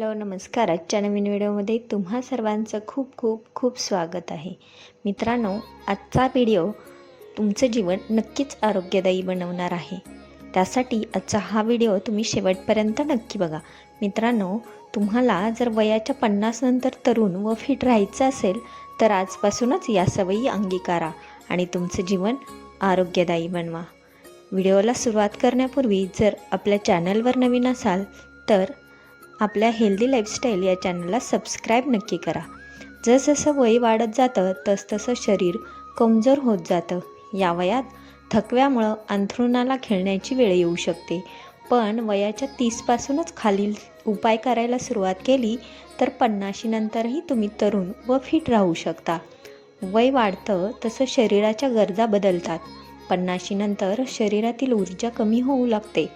Hello नमस्कार. आजच्या नवीन व्हिडिओमध्ये तुम्हा सर्वांचं खूप खूप खूप स्वागत आहे. मित्रांनो आजचा व्हिडिओ तुमचं जीवन नक्कीच आरोग्यदायी बनवणार आहे. त्यासाठी आजचा हा व्हिडिओ तुम्ही शेवटपर्यंत नक्की बघा. मित्रांनो तुम्हाला जर वयाच्या पन्नास नंतर तरुण व फिट राहायचं असेल तर आजपासूनच या सवयी अंगीकारा आणि तुमचं जीवन आरोग्यदायी बनवा. व्हिडिओला सुरुवात करण्यापूर्वी जर आपल्या चॅनलवर नवीन असाल तर आपल्या हेल्दी लाईफस्टाईल या चॅनलला सबस्क्राईब नक्की करा. जसजसं वय वाढत जातं तसतसं शरीर कमजोर होत जातं. या वयात थकव्यामुळं अंथरुणाला खेळण्याची वेळ येऊ शकते. पण वयाच्या तीसपासूनच खालील उपाय करायला सुरुवात केली तर पन्नाशीनंतरही तुम्ही तरुण व फिट राहू शकता. वय वाढतं तसं शरीराच्या गरजा बदलतात. पन्नाशीनंतर शरीरातील ऊर्जा कमी होऊ लागते.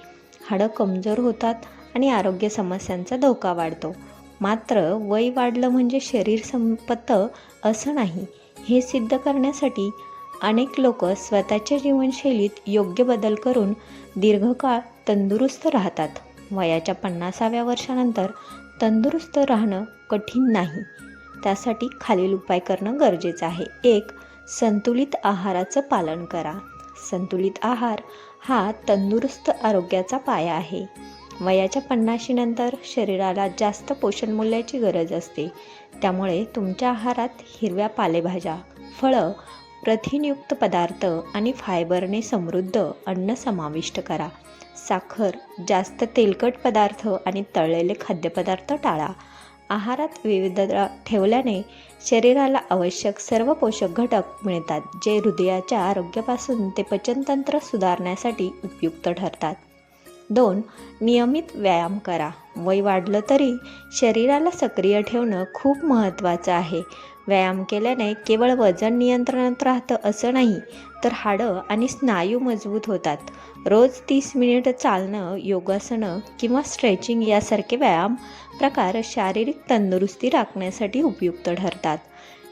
हाडं कमजोर होतात आणि आरोग्य समस्यांचा धोका वाढतो. मात्र वय वाढलं म्हणजे शरीर संपतं असं नाही हे सिद्ध करण्यासाठी अनेक लोक स्वतःच्या जीवनशैलीत योग्य बदल करून दीर्घकाळ तंदुरुस्त राहतात. वयाच्या पन्नासाव्या वर्षानंतर तंदुरुस्त राहणं कठीण नाही. त्यासाठी खालील उपाय करणं गरजेचं आहे. एक संतुलित आहाराचं पालन करा. संतुलित आहार हा तंदुरुस्त आरोग्याचा पाया आहे. वयाच्या पन्नाशीनंतर शरीराला जास्त पोषण मूल्याची गरज असते. त्यामुळे तुमच्या आहारात हिरव्या पालेभाज्या फळं प्रथिनयुक्त पदार्थ आणि फायबरने समृद्ध अन्न समाविष्ट करा. साखर जास्त तेलकट पदार्थ आणि तळलेले खाद्यपदार्थ टाळा. आहारात विविधता ठेवल्याने शरीराला आवश्यक सर्व पोषक घटक मिळतात जे हृदयाच्या आरोग्यापासून ते पचनतंत्र सुधारण्यासाठी उपयुक्त ठरतात. दोन नियमित व्यायाम करा. वय वाढलं तरी शरीराला सक्रिय ठेवणं खूप महत्त्वाचं आहे. व्यायाम केल्याने केवळ वजन नियंत्रणात राहतं असं नाही तर हाडं आणि स्नायू मजबूत होतात. रोज तीस मिनिट चालणं योगासनं किंवा स्ट्रेचिंग यासारखे व्यायाम प्रकार शारीरिक तंदुरुस्ती राखण्यासाठी उपयुक्त ठरतात.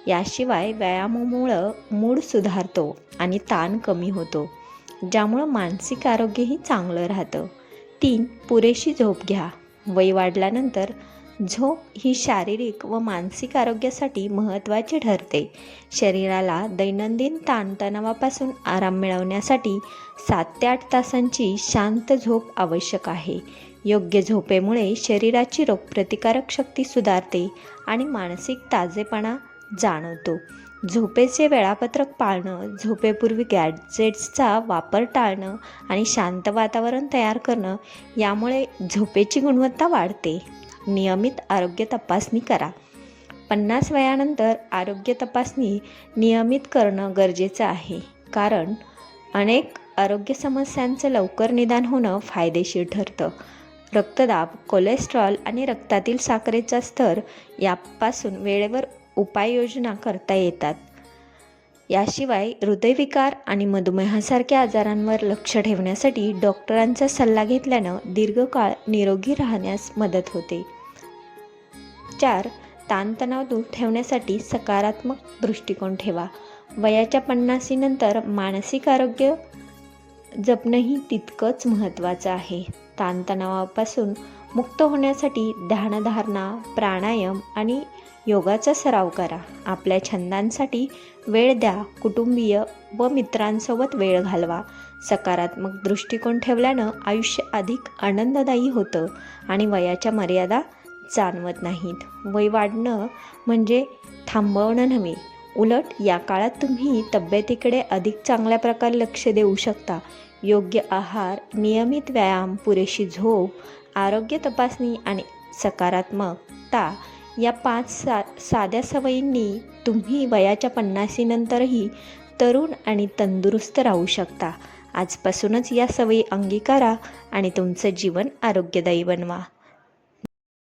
याशिवाय व्यायामामुळं मूड सुधारतो आणि ताण कमी होतो ज्यामुळं मानसिक आरोग्यही चांगलं राहतं. तीन पुरेशी झोप घ्या. वय वाढल्यानंतर झोप ही शारीरिक व मानसिक आरोग्यासाठी महत्त्वाची ठरते. शरीराला दैनंदिन ताणतणावापासून आराम मिळवण्यासाठी सात ते आठ तासांची शांत झोप आवश्यक आहे. योग्य झोपेमुळे शरीराची रोगप्रतिकारक शक्ती सुधारते आणि मानसिक ताजेपणा जाणवतो. झोपेचे वेळापत्रक पाळणं झोपेपूर्वी गॅडजेट्सचा वापर टाळणं आणि शांत वातावरण तयार करणं यामुळे झोपेची गुणवत्ता वाढते. नियमित आरोग्य तपासणी करा. पन्नास वयानंतर आरोग्य तपासणी नियमित करणं गरजेचं आहे. कारण अनेक आरोग्य समस्यांचं लवकर निदान होणं फायदेशीर ठरतं. रक्तदाब कोलेस्ट्रॉल आणि रक्तातील साखरेचा स्तर यापासून वेळेवर उपाययोजना करता येतात. याशिवाय हृदयविकार आणि मधुमेहासारख्या आजारांवर लक्ष ठेवण्यासाठी डॉक्टरांचा सल्ला घेतल्यानं दीर्घकाळ निरोगी राहण्यास मदत होते. चार ताणतणाव दूर ठेवण्यासाठी सकारात्मक दृष्टिकोन ठेवा. वयाच्या पन्नासीनंतर मानसिक आरोग्य जपणंही तितकंच महत्त्वाचं आहे. ताणतणावापासून मुक्त होण्यासाठी ध्यानधारणा प्राणायाम आणि योगाचा सराव करा. आपल्या छंदांसाठी वेळ द्या. कुटुंबीय व मित्रांसोबत वेळ घालवा. सकारात्मक दृष्टिकोन ठेवल्यानं आयुष्य अधिक आनंददायी होतं आणि वयाच्या मर्यादा जाणवत नाहीत. वय वाढणं म्हणजे थांबवणं नव्हे. उलट या काळात तुम्ही तब्येतीकडे अधिक चांगल्या प्रकारे लक्ष देऊ शकता. योग्य आहार नियमित व्यायाम पुरेशी झोप आरोग्य तपासणी आणि सकारात्मकता या पाच सा साध्या सवयींनी तुम्ही वयाच्या पन्नासीनंतरही तरुण आणि तंदुरुस्त राहू शकता. आजपासूनच या सवयी अंगीकारा आणि तुमचं जीवन आरोग्यदायी बनवा.